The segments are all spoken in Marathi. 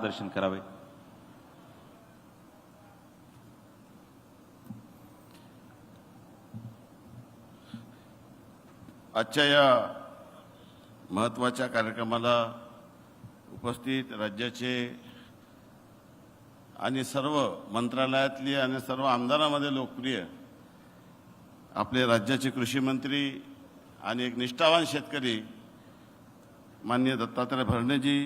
मार्गदर्शन करावे. आजच्या या महत्त्वाच्या कार्यक्रमाला उपस्थित राज्याचे आणि सर्व मंत्रालयातली आणि सर्व आमदारांमध्ये लोकप्रिय आपले राज्याचे कृषी मंत्री आणि एक निष्ठावान शेतकरी माननीय दत्तात्रय भरणेजी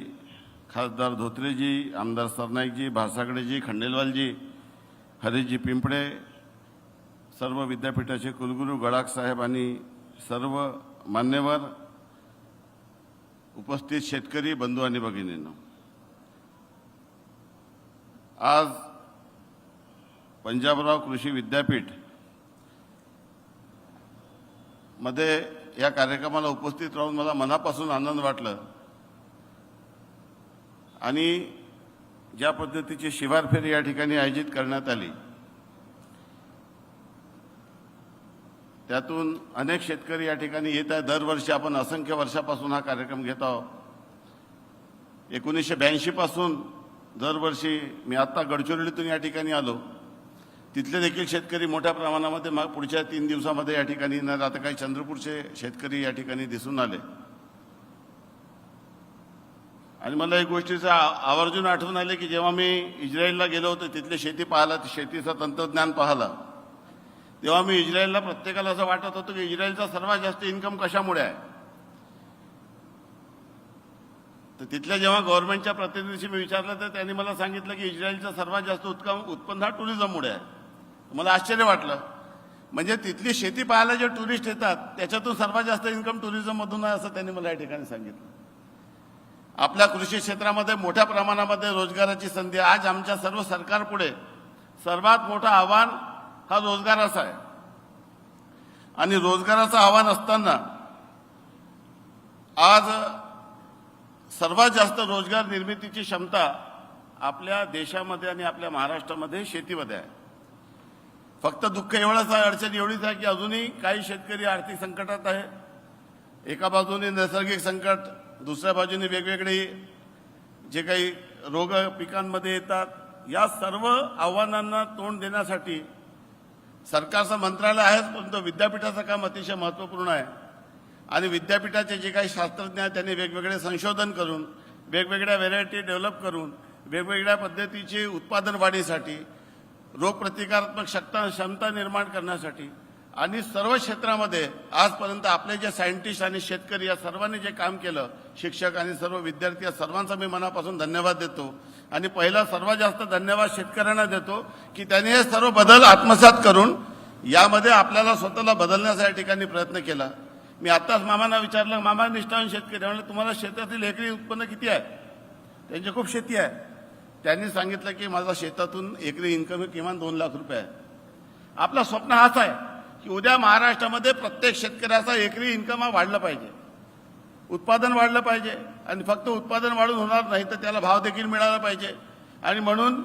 खासदार धोत्रेजी आमदार सरनाईकजी भासागडेजी खंडेलवालजी हरीशजी पिंपळे सर्व विद्यापीठाचे कुलगुरू गडाख साहेब आणि सर्व मान्यवर उपस्थित शेतकरी बंधू आणि भगिनींनो. आज पंजाबराव कृषी विद्यापीठमध्ये या कार्यक्रमाला उपस्थित राहून मला मनापासून आनंद वाटलं. आणि ज्या पद्धतीची शिवारफेरी या ठिकाणी आयोजित करण्यात आली त्यातून अनेक शेतकरी या ठिकाणी येत आहेत. दरवर्षी आपण असंख्य वर्षापासून हा कार्यक्रम घेत आहोत. एकोणीसशे ब्याऐंशीपासून दरवर्षी मी आत्ता गडचिरोलीतून या ठिकाणी आलो. तिथले देखील शेतकरी मोठ्या प्रमाणामध्ये मग पुढच्या तीन दिवसामध्ये या ठिकाणी येणार. आता काही चंद्रपूरचे शेतकरी या ठिकाणी दिसून आले. आणि मला एक गोष्टीचं आवर्जून आठवण आले की जेव्हा मी इस्रायलला गेलो होतो तिथले शेती पाहिला शेतीचं तंत्रज्ञान पाहिलं. तेव्हा मी इस्रायलला प्रत्येकाला असं वाटत होतं की इस्रायलचा सर्वात जास्त इन्कम कशामुळे आहे? तर तिथल्या जेव्हा गव्हर्नमेंटच्या प्रतिनिधीशी मी विचारलं तर त्यांनी मला सांगितलं की इस्रायलचा सर्वात जास्त उत्कम उत्पन्न हा टुरिझममुळे आहे. मला आश्चर्य वाटलं. म्हणजे तिथली शेती पाहायला जे टुरिस्ट येतात त्याच्यातून सर्वात जास्त इन्कम टुरिझममधून आहे असं त्यांनी मला या ठिकाणी सांगितलं. आपल्या कृषी क्षेत्रामध्ये मोठ्या प्रमाणामध्ये रोजगाराची संधी आज आमच्या सर्व सरकारपुढे सर्वात मोठं आव्हान हा रोजगाराचा आहे. आणि रोजगाराचं आव्हान असताना आज सर्वात जास्त रोजगार निर्मितीची क्षमता आपल्या देशामध्ये आणि आपल्या महाराष्ट्रामध्ये शेतीमध्ये आहे. फक्त दुःख एवढंच आहे अडचण एवढीच आहे की अजूनही काही शेतकरी आर्थिक संकटात आहे. एका बाजूने नैसर्गिक संकट दुसऱ्या बाजूने वेगवेगळे जे काही रोग पिकांमध्ये येतात या सर्व आव्हानांना तोंड देण्यासाठी सरकारचं मंत्रालय आहेच परंतु विद्यापीठाचं काम अतिशय महत्त्वपूर्ण आहे. आणि विद्यापीठाचे जे काही शास्त्रज्ञ आहेत त्यांनी वेगवेगळे संशोधन करून वेगवेगळ्या व्हेरायटी डेव्हलप करून वेगवेगळ्या पद्धतीची उत्पादन वाढीसाठी रोगप्रतिकारात्मक शक्ता क्षमता निर्माण करण्यासाठी आणि सर्व क्षेत्रामध्ये आजपर्यंत आपले जे सायंटिस्ट आणि शेतकरी या सर्वांनी जे काम केलं शिक्षक आणि सर्व विद्यार्थी या सर्वांचा मी मनापासून धन्यवाद देतो. आणि पहिला सर्वात जास्त धन्यवाद शेतकऱ्यांना देतो की त्यांनी हे सर्व बदल आत्मसात करून यामध्ये आपल्याला स्वतःला बदलण्याचा या ठिकाणी प्रयत्न केला. मी आत्ताच मामांना विचारलं मामा निष्ठावून शेतकरी. म्हणलं तुम्हाला शेतातील एकरी उत्पन्न किती आहे? त्यांची खूप शेती आहे. त्यांनी सांगितलं की माझा शेतातून एकरी इन्कम किमान दोन लाख रुपये आहे. आपला स्वप्न हाच आहे. की उद्या महाराष्ट्रामध्ये प्रत्येक शेतकऱ्याचा एकरी इन्कम हा वाढला पाहिजे. उत्पादन वाढलं पाहिजे आणि फक्त उत्पादन वाढून होणार नाही तर त्याला भाव देखील मिळाला पाहिजे. आणि म्हणून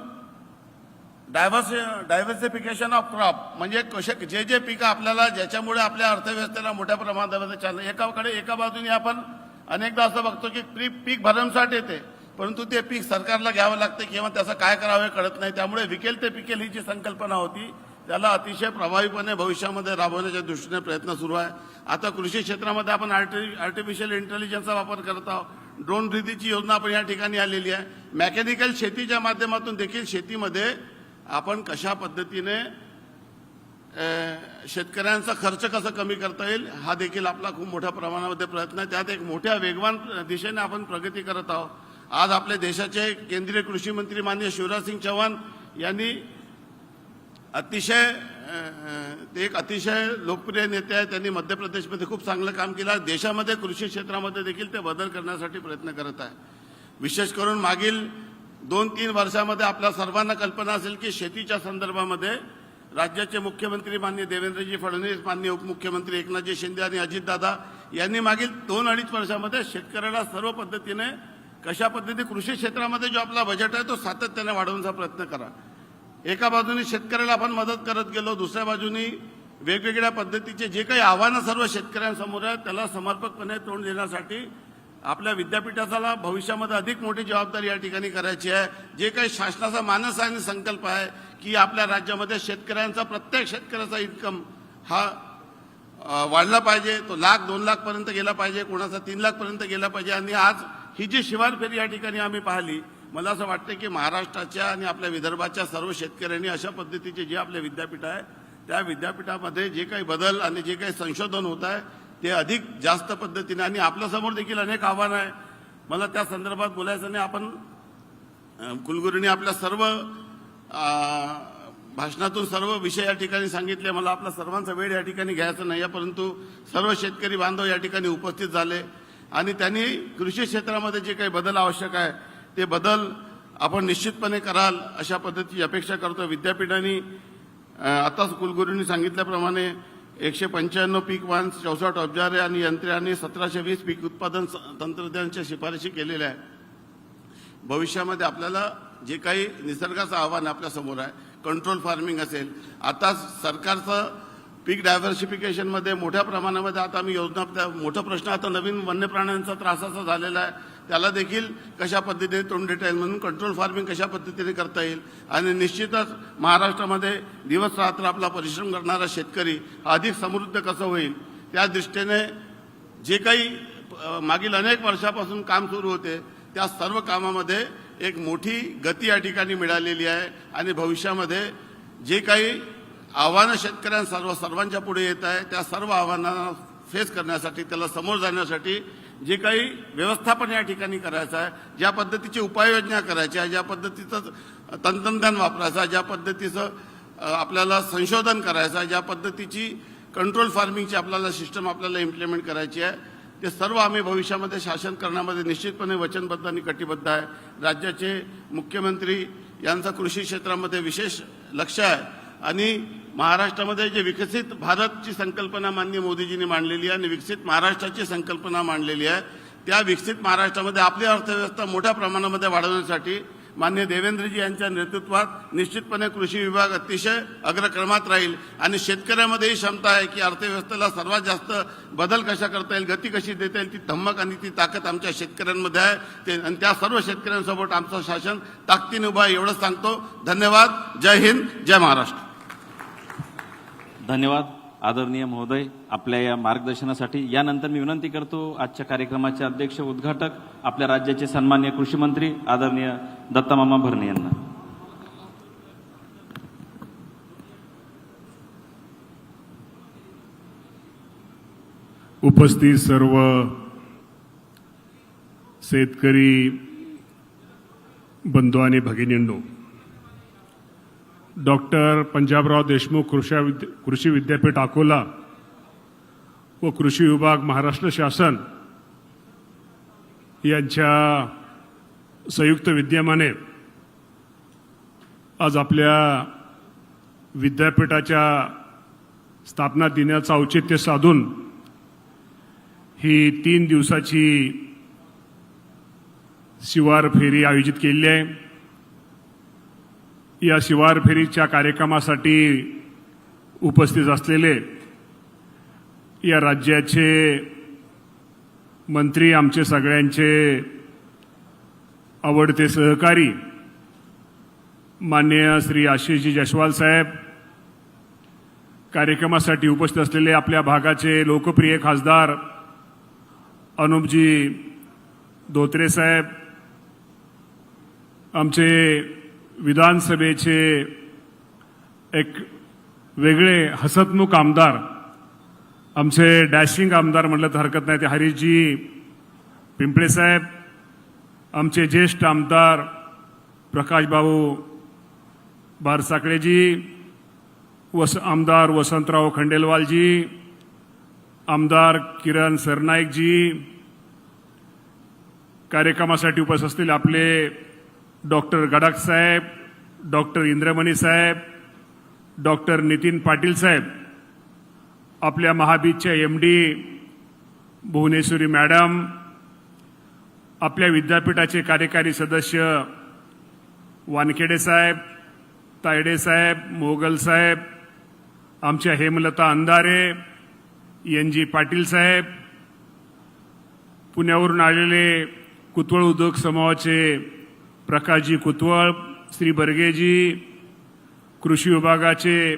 डायव्हर्स डायव्हर्सिफिकेशन ऑफ क्रॉप म्हणजे कसे जे जे पिकं आपल्याला ज्याच्यामुळे आपल्या अर्थव्यवस्थेला मोठ्या प्रमाणामध्ये चाललं. एकाकडे एका बाजूने आपण अनेकदा असं बघतो की पीक पीक भरमसाठ येते परंतु ते पीक सरकारला घ्यावं लागते किंवा त्याचं काय करावं कळत नाही. त्यामुळे विकेल ते पिकेल ही जी संकल्पना होती त्याला अतिशय प्रभावीपणे भविष्यामध्ये राबवण्याच्या दृष्टीने प्रयत्न सुरू आहे. आता कृषी क्षेत्रामध्ये आपण आर्टि आर्टिफिशियल इंटेलिजन्सचा वापर करत आहोत. ड्रोन रीतीची योजना आपण या ठिकाणी आलेली आहे. मेकॅनिकल शेतीच्या माध्यमातून देखील शेतीमध्ये आपण कशा पद्धतीने शेतकऱ्यांचा खर्च कसा कमी करता येईल हा देखील आपला खूप मोठ्या प्रमाणामध्ये प्रयत्न आहे. त्यात एक मोठ्या वेगवान दिशेने आपण प्रगती करत आहोत. आज आपल्या देशाचे केंद्रीय कृषी मंत्री माननीय शिवराज सिंग चौहान यांनी अतिशय ते एक अतिशय लोकप्रिय नेते आहेत. त्यांनी मध्य प्रदेशमध्ये खूप चांगलं काम केलं आहे. देशामध्ये कृषी क्षेत्रामध्ये देखील ते बदल करण्यासाठी प्रयत्न करत आहे. विशेष करून मागील दोन तीन वर्षामध्ये आपल्या सर्वांना कल्पना असेल की शेतीच्या संदर्भामध्ये राज्याचे मुख्यमंत्री माननीय देवेंद्रजी फडणवीस माननीय उपमुख्यमंत्री एकनाथजी शिंदे आणि अजितदादा यांनी मागील दोन अडीच वर्षामध्ये शेतकऱ्याला सर्व पद्धतीने कशा पद्धती कृषी क्षेत्रामध्ये जो आपला बजेट आहे तो सातत्याने वाढवण्याचा प्रयत्न करा. एका बाजूने शेतकऱ्याला आपण मदत करत गेलो दुसऱ्या बाजूनी वेगवेगळ्या पद्धतीचे जे काही आव्हानं सर्व शेतकऱ्यांसमोर आहेत त्याला समर्पकपणे तोंड देण्यासाठी आपल्या विद्यापीठाला भविष्यामध्ये अधिक मोठी जबाबदारी या ठिकाणी करायची आहे. जे काही शासनाचा मानस आहे आणि संकल्प आहे की आपल्या राज्यामध्ये शेतकऱ्यांचा प्रत्येक शेतकऱ्याचा इन्कम हा वाढला पाहिजे तो लाख दोन लाखपर्यंत गेला पाहिजे कोणाचा तीन लाखपर्यंत गेला पाहिजे. आणि आज ही जी शिवार फेरी या ठिकाणी आम्ही पाहिली मला असं वाटतं की महाराष्ट्राच्या आणि आपल्या विदर्भाच्या सर्व शेतकऱ्यांनी अशा पद्धतीचे जे आपले विद्यापीठ आहे त्या विद्यापीठामध्ये जे काही बदल आणि जे काही संशोधन होत आहे ते अधिक जास्त पद्धतीने आणि आपल्यासमोर देखील अनेक आव्हानं आहे. मला त्या संदर्भात बोलायचं नाही. आपण कुलगुरूंनी आपल्या सर्व भाषणातून सर्व विषय या ठिकाणी सांगितले. मला आपला सर्वांचा वेळ या ठिकाणी घ्यायचा नाही आहे परंतु सर्व शेतकरी बांधव या ठिकाणी उपस्थित झाले. आणि त्यांनी कृषी क्षेत्रामध्ये जे काही बदल आवश्यक आहे ते बदल आपण निश्चितपणे कराल अशा पद्धतीची अपेक्षा करतो विद्यापीठांनी आताच कुलगुरूंनी सांगितल्याप्रमाणे एकशे पंच्याण्णव पीक वाहन चौसष्ट अब्जारे आणि यंत्रे आणि सतराशे वीस पीक उत्पादन स- शिफारशी केलेल्या आहे भविष्यामध्ये आपल्याला जे काही निसर्गाचं आव्हान आपल्यासमोर आहे कंट्रोल फार्मिंग असेल. आता सरकारचं पीक डायव्हर्सिफिकेशनमध्ये मोठ्या प्रमाणामध्ये आता आम्ही योजना मोठा प्रश्न आता नवीन वन्य प्राण्यांचा त्रासाचा झालेला आहे. त्याला देखील कशा पद्धतीने तोंड देता येईल म्हणून कंट्रोल फार्मिंग कशा पद्धतीने करता येईल? आणि निश्चितच महाराष्ट्रामध्ये दिवस रात्र आपला परिश्रम करणारा शेतकरी अधिक समृद्ध कसं होईल? त्या दृष्टीने जे काही मागील अनेक वर्षापासून काम सुरू होते त्या सर्व कामामध्ये एक मोठी गती या ठिकाणी मिळालेली आहे. आणि भविष्यामध्ये जे काही आव्हानं शेतकऱ्यांसर्व सर्वांच्या पुढे येत आहे त्या सर्व आव्हानांना फेस करण्यासाठी त्याला समोर जाण्यासाठी जे काही व्यवस्थापन या ठिकाणी करायचं आहे ज्या पद्धतीची उपाययोजना करायच्या आहे ज्या पद्धतीचं तंत्रज्ञान वापरायचं आहे ज्या पद्धतीचं आपल्याला संशोधन करायचं आहे ज्या पद्धतीची कंट्रोल फार्मिंगची आपल्याला सिस्टम आपल्याला इम्प्लिमेंट करायची आहे ते सर्व आम्ही भविष्यामध्ये शासन करण्यामध्ये निश्चितपणे वचनबद्ध आणि कटिबद्ध आहे. राज्याचे मुख्यमंत्री यांचा कृषी क्षेत्रामध्ये विशेष लक्ष आहे. आणि महाराष्ट्रामध्ये जे विकसित भारतची संकल्पना माननीय मोदीजींनी मांडलेली आहे आणि विकसित महाराष्ट्राची संकल्पना मांडलेली आहे त्या विकसित महाराष्ट्रामध्ये आपली अर्थव्यवस्था मोठ्या प्रमाणामध्ये वाढवण्यासाठी मान्य देवेंद्रजी यांच्या नेतृत्वात निश्चितपणे कृषी विभाग अतिशय अग्रक्रमात राहील आणि शेतकऱ्यामध्ये ही क्षमता आहे की अर्थव्यवस्थेला सर्वात जास्त बदल कशा करता येईल गती कशी देता येईल ती धम्मक आणि ती ताकद आमच्या शेतकऱ्यांमध्ये आहे. ते आणि त्या सर्व शेतकऱ्यांसोबत आमचं शासन ताकदीने उभं आहे एवढंच सांगतो. धन्यवाद. जय हिंद. जय महाराष्ट्र. धन्यवाद. आदरणीय महोदय आपल्या या मार्गदर्शनासाठी. यानंतर मी विनंती करतो आजच्या कार्यक्रमाचे अध्यक्ष उद्घाटक आपल्या राज्याचे सन्मान्य कृषी मंत्री आदरणीय दत्तामामा भरणे यांना. उपस्थित सर्व शेतकरी बंधू आणि भगिनींनो डॉक्टर पंजाबराव देशमुख कृषी विद्या कृषी विद्यापीठ अकोला व कृषी विभाग महाराष्ट्र शासन यांच्या संयुक्त विद्यमाने आज आपल्या विद्यापीठाच्या स्थापना दिनाचं औचित्य साधून ही तीन दिवसाची शिवार फेरी आयोजित केलेली आहे. या शिवार फेरीच्या कार्यक्रमासाठी उपस्थित असलेले या राज्याचे मंत्री आमचे सगळ्यांचे आवडते सहकारी मान्य श्री आशिषजी जयस्वाल साहेब कार्यक्रमासाठी उपस्थित असलेले आपल्या भागाचे लोकप्रिय खासदार अनुपजी धोत्रे साहेब आमचे विधानसभेचे एक वेगळे हसतमुख आमदार आमचे डॅशिंग आमदार म्हटलं तर हरकत नाही ते हरीशजी पिंपळेसाहेब आमचे ज्येष्ठ आमदार प्रकाशभाऊ बारसाकळेजी वस आमदार वसंतराव खंडेलवालजी आमदार किरण सरनाईकजी कार्यक्रमासाठी उपस्थित असलेले आपले डॉक्टर गडाख साहेब डॉक्टर इंद्रमणी साहेब डॉक्टर नितीन पाटील साहेब आपल्या महाबीजच्या एम डी भुवनेश्वरी मॅडम आपल्या विद्यापीठाचे कार्यकारी सदस्य वानखेडे साहेब तायडे साहेब मोगल साहेब आमच्या हेमलता अंधारे एन जी पाटील साहेब पुण्यावरून आलेले कुतवळ उद्योग समूहाचे प्रकाशजी कुतवळ श्री बर्गेजी कृषी विभागाचे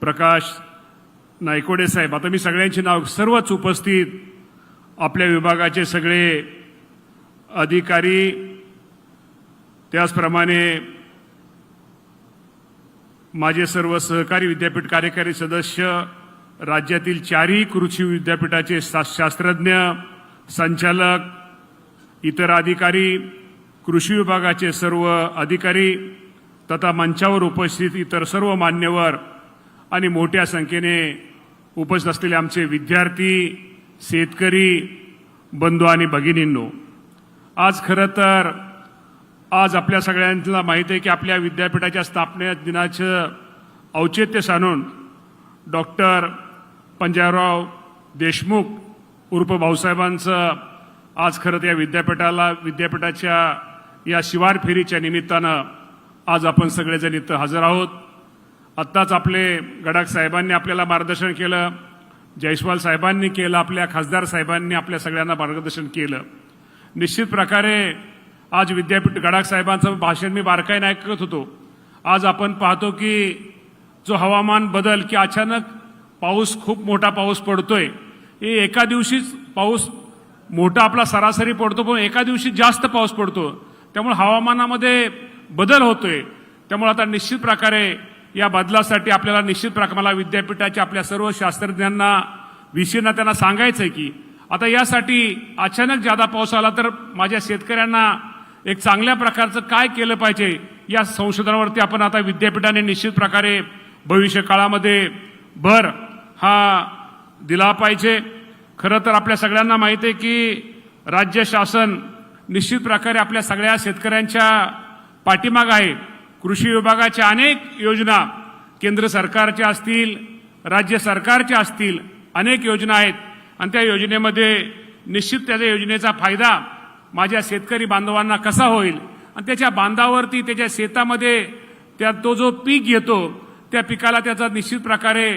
प्रकाश नायकोडे साहेब. आता मी सगळ्यांची नाव सर्वच उपस्थित आपल्या विभागाचे सगळे अधिकारी त्याचप्रमाणे माझे सर्व सहकारी विद्यापीठ कार्यकारी सदस्य राज्यातील चारही कृषी विद्यापीठाचे शा- शास्त्रज्ञ संचालक इतर अधिकारी कृषी विभागाचे सर्व अधिकारी तथा मंचावर उपस्थित इतर सर्व मान्यवर आणि मोठ्या संख्येने उपस्थित असलेले आमचे विद्यार्थी शेतकरी बंधू आणि भगिनींनो आज खरं तर आज आपल्या सगळ्यांना माहीत आहे की आपल्या विद्यापीठाच्या स्थापने दिनाचं औचित्य साधून डॉक्टर पंजाबराव देशमुख उर्फ भाऊसाहेबांचं आज खरं तर या विद्यापीठाला विद्यापीठाच्या या शिवार फेरीच्या निमित्तानं आज आपण सगळेजण इथं हजर आहोत. आत्ताच आपले गडाख साहेबांनी आपल्याला मार्गदर्शन केलं जयस्वाल साहेबांनी केलं आपल्या खासदार साहेबांनी आपल्या सगळ्यांना मार्गदर्शन केलं. निश्चित प्रकारे आज विद्यापीठ गडाख साहेबांचं भाषण मी बारकाईने ऐकत होतो. आज आपण पाहतो की जो हवामान बदल की अचानक पाऊस खूप मोठा पाऊस पडतोय हे एका दिवशीच पाऊस मोठा आपला सरासरी पडतो पण एका दिवशी जास्त पाऊस पडतो. त्यामुळे हवामानामध्ये बदल होतोय. त्यामुळे आता निश्चित प्रकारे या बदलासाठी आपल्याला निश्चित प्रकारे मला विद्यापीठाच्या आपल्या सर्व शास्त्रज्ञांना विषयांना त्यांना सांगायचं आहे की आता यासाठी अचानक जादा पाऊस आला तर माझ्या शेतकऱ्यांना एक चांगल्या प्रकारचं काय केलं पाहिजे या संशोधनावरती आपण आता विद्यापीठाने निश्चित प्रकारे भविष्य काळामध्ये भर हा दिला पाहिजे. खरं तर आपल्या सगळ्यांना माहिती आहे की राज्य शासन निश्चित प्रकारे आपल्या सगळ्या शेतकऱ्यांच्या पाठीमाग आहे. कृषी विभागाच्या अनेक योजना केंद्र सरकारच्या असतील राज्य सरकारच्या असतील अनेक योजना आहेत. आणि त्या योजनेमध्ये निश्चित त्याच्या योजनेचा फायदा माझ्या शेतकरी बांधवांना कसा होईल? आणि त्याच्या बांधावरती त्याच्या शेतामध्ये त्या तो जो पीक घेतो त्या पिकाला त्याचा निश्चित प्रकारे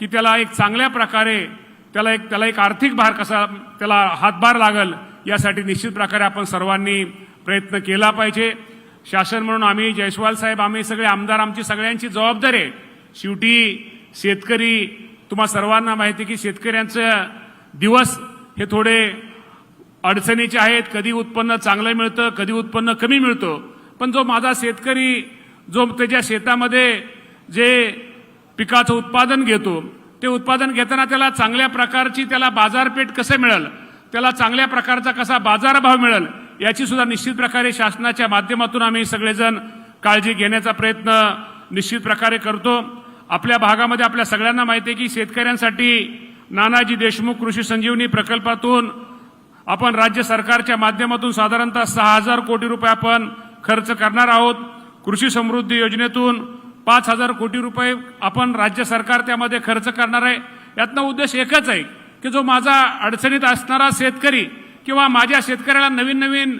की त्याला एक चांगल्या प्रकारे त्याला एक त्याला एक आर्थिक भार कसा त्याला हातभार लागल यासाठी निश्चित प्रकारे आपण सर्वांनी प्रयत्न केला पाहिजे. शासन म्हणून आम्ही जयस्वाल साहेब आम्ही सगळे आमदार आमची सगळ्यांची जबाबदारी आहे. शेवटी शेतकरी तुम्हा सर्वांना माहिती आहे की शेतकऱ्यांचं दिवस हे थोडे अडचणीचे आहेत. कधी उत्पन्न चांगलं मिळतं कधी उत्पन्न कमी मिळतं. पण जो माझा शेतकरी जो त्याच्या शेतामध्ये जे पिकाचं उत्पादन घेतो ते उत्पादन घेताना त्याला चांगल्या प्रकारची त्याला बाजारपेठ कसं मिळेल? त्याला चांगल्या प्रकारचा कसा बाजारभाव मिळेल याची सुद्धा निश्चित प्रकारे शासनाच्या माध्यमातून आम्ही सगळेजण काळजी घेण्याचा प्रयत्न निश्चित प्रकारे करतो. आपल्या भागामध्ये आपल्या सगळ्यांना माहिती आहे की शेतकऱ्यांसाठी नानाजी देशमुख कृषी संजीवनी प्रकल्पातून आपण राज्य सरकारच्या माध्यमातून साधारणतः सहा हजार कोटी रुपये आपण खर्च करणार आहोत. कृषी समृद्धी योजनेतून पाच हजार कोटी रुपये आपण राज्य सरकार त्यामध्ये खर्च करणार आहे. यातनं उद्देश एकच आहे. की जो माझा अडचणीत असणारा शेतकरी किंवा माझ्या शेतकऱ्याला नवीन नवीन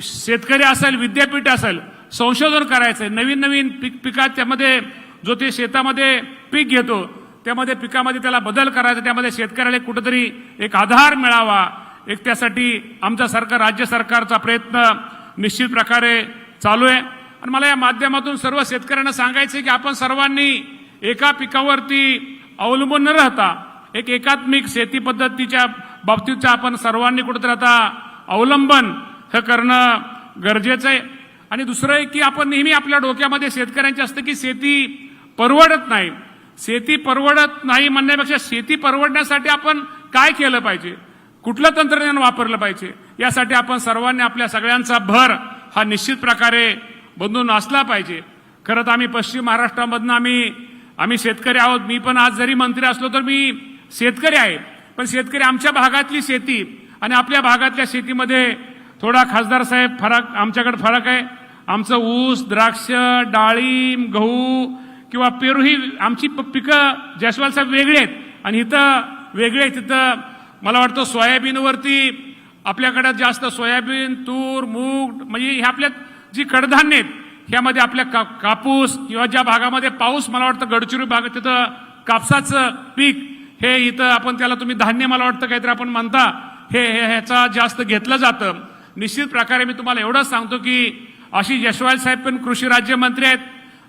शेतकरी असेल विद्यापीठ असेल संशोधन करायचं आहे नवीन नवीन पीक पिकात त्यामध्ये जो ते शेतामध्ये पीक घेतो त्यामध्ये पिकामध्ये त्याला बदल करायचा त्यामध्ये शेतकऱ्याला कुठंतरी एक आधार मिळावा एक त्यासाठी आमचा सरकार राज्य सरकारचा प्रयत्न निश्चित प्रकारे चालू आहे. आणि मला या माध्यमातून सर्व शेतकऱ्यांना सांगायचं आहे की आपण सर्वांनी एका पिकावरती अवलंबून न राहता एक एकात्मिक शेती पद्धतीच्या बाबतीतचं आपण सर्वांनी कुठेतरी आता अवलंबन हे करणं गरजेचं आहे. आणि दुसरं आहे की आपण नेहमी आपल्या डोक्यामध्ये शेतकऱ्यांचे असतं की शेती परवडत नाही. शेती परवडत नाही म्हणण्यापेक्षा शेती परवडण्यासाठी आपण काय केलं पाहिजे? कुठलं तंत्रज्ञान वापरलं पाहिजे? यासाठी आपण सर्वांनी आपल्या सगळ्यांचा भर हा निश्चित प्रकारे बंधून असला पाहिजे. खरं तर आम्ही पश्चिम महाराष्ट्रामधनं आम्ही आम्ही शेतकरी आहोत. मी पण आज जरी मंत्री असलो तर मी शेतकरी आहे पण शेतकरी आमच्या भागातली शेती आणि आपल्या भागातल्या शेतीमध्ये थोडा खासदार साहेब फरक आमच्याकडे फरक आहे. आमचं ऊस द्राक्ष डाळिंब गहू किंवा पेरू ही आमची प- पिकं जयस्वाल साहेब वेगळी आहेत. आणि इथं वेगळे आहेत. तिथं मला वाटतं सोयाबीनवरती आपल्याकडं जास्त सोयाबीन तूर मूग म्हणजे ह्या आपल्या जी कडधान्य आहेत ह्यामध्ये आपल्या का कापूस किंवा ज्या भागामध्ये पाऊस मला वाटतं गडचिरोली भागात तिथं कापसाचं पीक हे इथं आपण त्याला तुम्ही धान्य मला वाटतं काहीतरी आपण म्हणता. हे हे- ह्याचा जास्त घेतलं जातं. निश्चित प्रकारे मी तुम्हाला एवढंच सांगतो की अशी जयस्वाल साहेब पण कृषी राज्यमंत्री आहेत.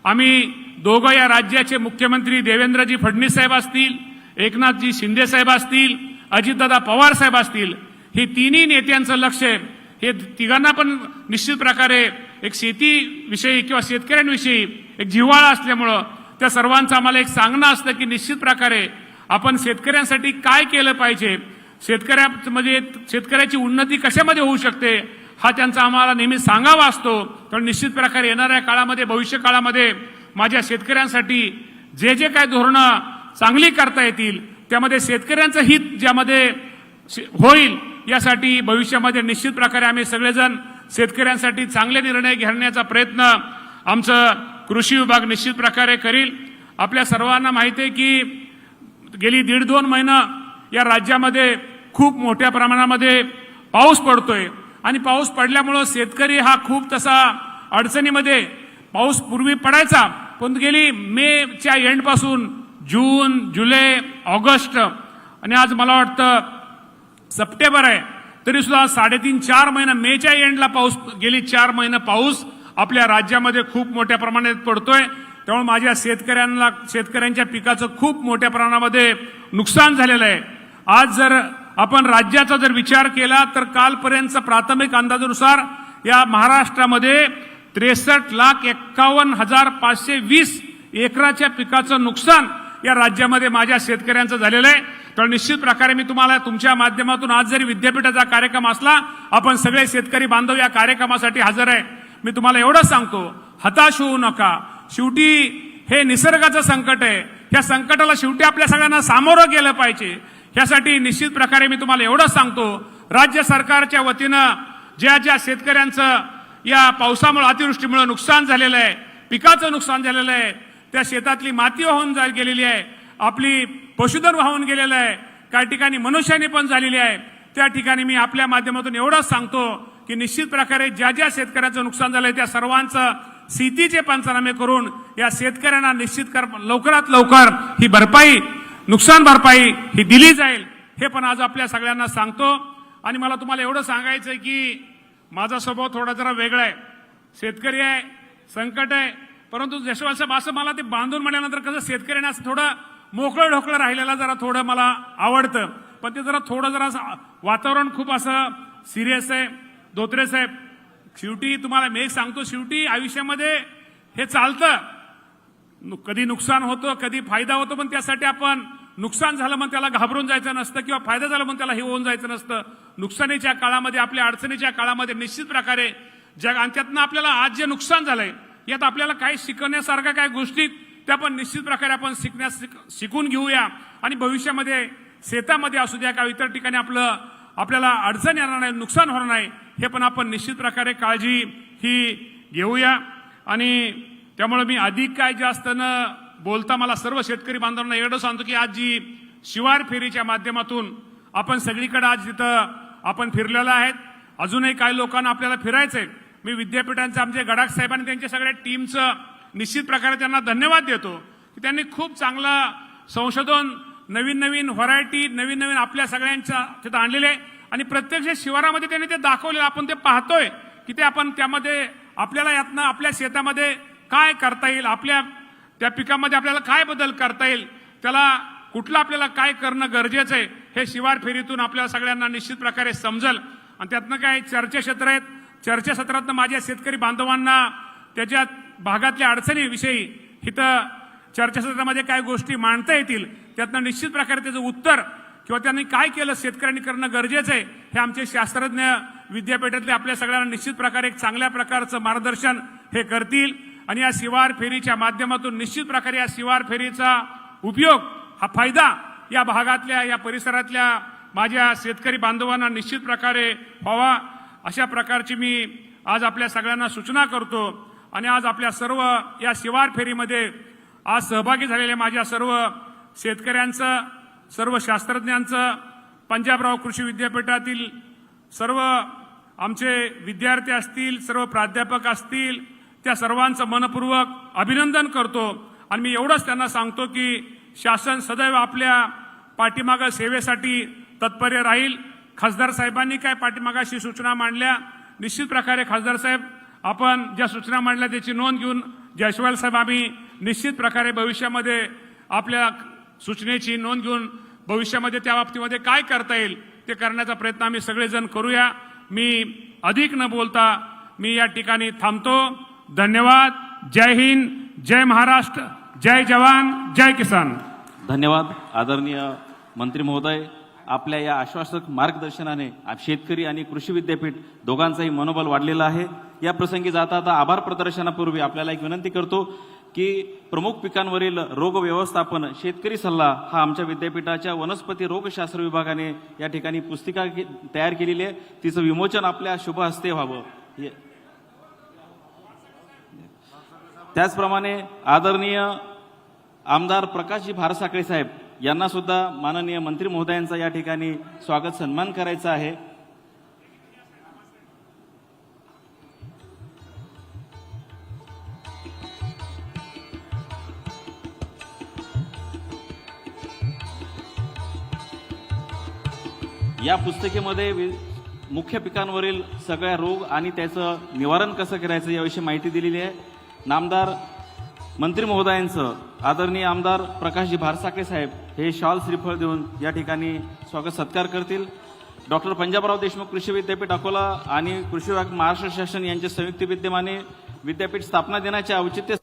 आम्ही दोघं या राज्याचे मुख्यमंत्री देवेंद्रजी फडणवीस साहेब असतील एकनाथजी शिंदे साहेब असतील अजितदादा पवार साहेब असतील. हे तिन्ही नेत्यांचं लक्ष आहे. हे तिघांना पण निश्चित प्रकारे एक शेतीविषयी किंवा शेतकऱ्यांविषयी एक जिव्हाळा असल्यामुळं त्या सर्वांचं आम्हाला एक सांगणं असतं की निश्चित प्रकारे आपण शेतकऱ्यांसाठी काय केलं पाहिजे? शेतकऱ्या म्हणजे शेतकऱ्याची उन्नती कशामध्ये होऊ शकते? हा त्यांचा आम्हाला नेहमी सांगावा असतो. तर निश्चित प्रकारे येणाऱ्या काळामध्ये भविष्य काळामध्ये माझ्या शेतकऱ्यांसाठी जे जे काय धोरणं चांगली करता येतील त्यामध्ये शेतकऱ्यांचं हित ज्यामध्ये शे- होईल यासाठी भविष्यामध्ये निश्चित प्रकारे आम्ही सगळेजण शेतकऱ्यांसाठी चांगले निर्णय घेण्याचा प्रयत्न आमचं कृषी विभाग निश्चित प्रकारे करील. आपल्या सर्वांना माहिती आहे की गेली दीड दोन महिनं या राज्यामध्ये खूप मोठ्या प्रमाणामध्ये पाऊस पडतोय. आणि पाऊस पडल्यामुळं शेतकरी हा खूप तसा अडचणीमध्ये पाऊस पूर्वी पडायचा पण गेली मेच्या एंडपासून जून जुलै ऑगस्ट आणि आज मला वाटतं सप्टेंबर आहे तरी सुद्धा साडेतीन चार महिना मेच्या एंडला पाऊस गेली चार महिने पाऊस आपल्या राज्यामध्ये खूप मोठ्या प्रमाणात पडतोय. त्यामुळे माझ्या शेतकऱ्यांना शेतकऱ्यांच्या पिकाचं खूप मोठ्या प्रमाणामध्ये नुकसान झालेलं आहे. आज जर आपण राज्याचा जर विचार केला तर कालपर्यंतचा प्राथमिक अंदाजानुसार या महाराष्ट्रामध्ये त्रेसष्ट लाख एक्कावन्न हजार पाचशे वीस एकराच्या पिकाचं नुकसान या राज्यामध्ये माझ्या शेतकऱ्यांचं झालेलं आहे. तर निश्चित प्रकारे मी तुम्हाला तुमच्या माध्यमातून आज जरी विद्यापीठाचा कार्यक्रम असला आपण सगळे शेतकरी बांधव या कार्यक्रमासाठी हजर आहे. मी तुम्हाला एवढंच सांगतो हताश होऊ नका. शेवटी हे निसर्गाचं संकट आहे. या संकटाला शेवटी आपल्या सगळ्यांना सामोरं गेलं पाहिजे. यासाठी निश्चित प्रकारे मी तुम्हाला एवढंच सांगतो. राज्य सरकारच्या वतीनं ज्या ज्या शेतकऱ्यांचं या पावसामुळे अतिवृष्टीमुळे नुकसान झालेलं आहे पिकाचं नुकसान झालेलं आहे त्या शेतातली माती वाहून जा गेलेली आहे आपली पशुधन वाहून गेलेलं आहे काही ठिकाणी मनुष्याने पण झालेली आहे त्या ठिकाणी मी आपल्या माध्यमातून एवढंच सांगतो की निश्चित प्रकारे ज्या ज्या शेतकऱ्याचं नुकसान झालंय त्या सर्वांचं शेतीचे पंचनामे करून या शेतकऱ्यांना निश्चित कर लवकरात लवकर ही भरपाई नुकसान भरपाई ही दिली जाईल हे पण आज आपल्या सगळ्यांना सांगतो. आणि मला तुम्हाला एवढं सांगायचं आहे की माझा स्वभाव थोडा जरा वेगळा आहे. शेतकरी आहे संकट आहे परंतु जशवाल साहेब असं मला ते बांधून म्हणल्यानंतर कसं शेतकऱ्यांना असं थोडं मोकळं ढोकळं राहिलेलं जरा थोडं मला आवडतं. पण ते जरा थोडं जरा वातावरण खूप असं सिरियस आहे. धोत्रे साहेब शेवटी तुम्हाला मी सांगतो शेवटी आयुष्यामध्ये हे चालतं. नु- कधी नुकसान होतं कधी फायदा होतो पण त्यासाठी आपण नुकसान झालं म्हणून त्याला घाबरून जायचं नसतं किंवा फायदा झाला म्हणून त्याला हे होऊन जायचं नसतं. नुकसानीच्या काळामध्ये आपल्या अडचणीच्या काळामध्ये निश्चित प्रकारे जग आणि त्यातनं आपल्याला आज जे नुकसान झालंय यात आपल्याला काही शिकण्यासारख्या काही गोष्टी त्या पण निश्चित प्रकारे आपण शिकण्यास शिक- शिकून घेऊया. आणि भविष्यामध्ये शेतामध्ये असू द्या किंवा इतर ठिकाणी आपलं आपल्याला अडचण येणार नाही नुकसान होणार नाही हे पण आपण निश्चित प्रकारे काळजी ही घेऊया. आणि त्यामुळे मी अधिक काय जास्त न बोलता मला सर्व शेतकरी बांधवांना एवढं सांगतो की आज जी शिवार फेरीच्या माध्यमातून आपण सगळीकडे आज तिथं आपण फिरलेलो आहेत. अजूनही काही लोकांना आपल्याला फिरायचंय. मी विद्यापीठांचं आमचे गडाख साहेब आणि त्यांच्या सगळ्या टीमचं निश्चित प्रकारे त्यांना धन्यवाद देतो. की त्यांनी खूप चांगलं संशोधन नवीन नवीन व्हरायटी नवीन नवीन आपल्या सगळ्यांच्या तिथं आणलेले आहे. आणि प्रत्यक्ष शिवारामध्ये त्यांनी ते दाखवलेलं आपण ते पाहतोय की ते आपण त्यामध्ये आपल्याला यातनं आपल्या शेतामध्ये काय करता येईल आपल्या त्या पिकामध्ये आपल्याला काय बदल करता येईल त्याला कुठलं आपल्याला काय करणं गरजेचं आहे हे शिवार फेरीतून आपल्याला सगळ्यांना निश्चित प्रकारे समजल. आणि त्यातनं काय चर्चाक्षेत्र आहेत. चर्चासत्रातनं माझ्या शेतकरी बांधवांना त्याच्या भागातल्या अडचणीविषयी इथं चर्चासत्रामध्ये काय गोष्टी मांडता येतील. त्यातनं निश्चित प्रकारे त्याचं उत्तर किंवा त्यांनी काय केलं शेतकऱ्यांनी करणं गरजेचं आहे हे आमचे शास्त्रज्ञ विद्यापीठातले आपल्या सगळ्यांना निश्चित प्रकारे एक चांगल्या प्रकारचं मार्गदर्शन हे करतील. आणि या शिवार फेरीच्या माध्यमातून निश्चित प्रकारे या शिवार फेरीचा उपयोग हा फायदा या भागातल्या या परिसरातल्या माझ्या शेतकरी बांधवांना निश्चित प्रकारे व्हावा. अशा प्रकारची मी आज आपल्या सगळ्यांना सूचना करतो. आणि आज आपल्या सर्व या शिवार फेरीमध्ये आज सहभागी झालेल्या माझ्या सर्व शेतकऱ्यांचं सर्व शास्त्रज्ञांचं पंजाबराव कृषी विद्यापीठातील सर्व आमचे विद्यार्थी असतील सर्व प्राध्यापक असतील त्या सर्वांचं मनपूर्वक अभिनंदन करतो. आणि मी एवढंच त्यांना सांगतो की शासन सदैव आपल्या पाठीमागा सेवेसाठी तत्पर्य राहील. खासदार साहेबांनी काय पाठीमागाशी सूचना मांडल्या? निश्चित प्रकारे खासदार साहेब आपण ज्या सूचना मांडल्या त्याची नोंद घेऊन जयस्वाल साहेब आम्ही निश्चित प्रकारे भविष्यामध्ये आपल्या सूचनेची नोंद घेऊन भविष्यामध्ये त्या बाबतीमध्ये काय करता येईल ते करण्याचा प्रयत्न आम्ही सगळेजण करूया. मी अधिक न बोलता मी या ठिकाणी थांबतो. धन्यवाद. जय हिंद. जय महाराष्ट्र. जय जवान. जय किसान. धन्यवाद. आदरणीय मंत्री महोदय आपल्या या आश्वासक मार्गदर्शनाने शेतकरी आणि कृषी विद्यापीठ दोघांचाही मनोबल वाढलेलं आहे. या प्रसंगी जाता आता आभार प्रदर्शनापूर्वी आपल्याला एक विनंती करतो की प्रमुख पिकांवरील रोग व्यवस्थापन शेतकरी सल्ला हा आमच्या विद्यापीठाच्या वनस्पती रोगशास्त्र विभागाने या ठिकाणी पुस्तिका तयार केलेली आहे. तिचं विमोचन आपल्या शुभ हस्ते व्हावं. त्याचप्रमाणे आदरणीय आमदार प्रकाशजी भारसाकळे साहेब यांना सुद्धा माननीय मंत्री महोदयांचा या ठिकाणी स्वागत सन्मान करायचा आहे. या पुस्तिकेमध्ये वि- मुख्य पिकांवरील सगळ्या रोग आणि त्याचं निवारण कसं करायचं याविषयी माहिती दिलेली आहे. नामदार मंत्री महोदयांचं आदरणीय आमदार प्रकाशजी भारसाके साहेब हे शॉल श्रीफळ देऊन या ठिकाणी स्वागत सत्कार करतील. डॉक्टर पंजाबराव देशमुख कृषी विद्यापीठ अकोला आणि कृषी विभाग महाराष्ट्र शासन यांच्या संयुक्त विद्यमाने विद्यापीठ स्थापना दिनाचे औचित्य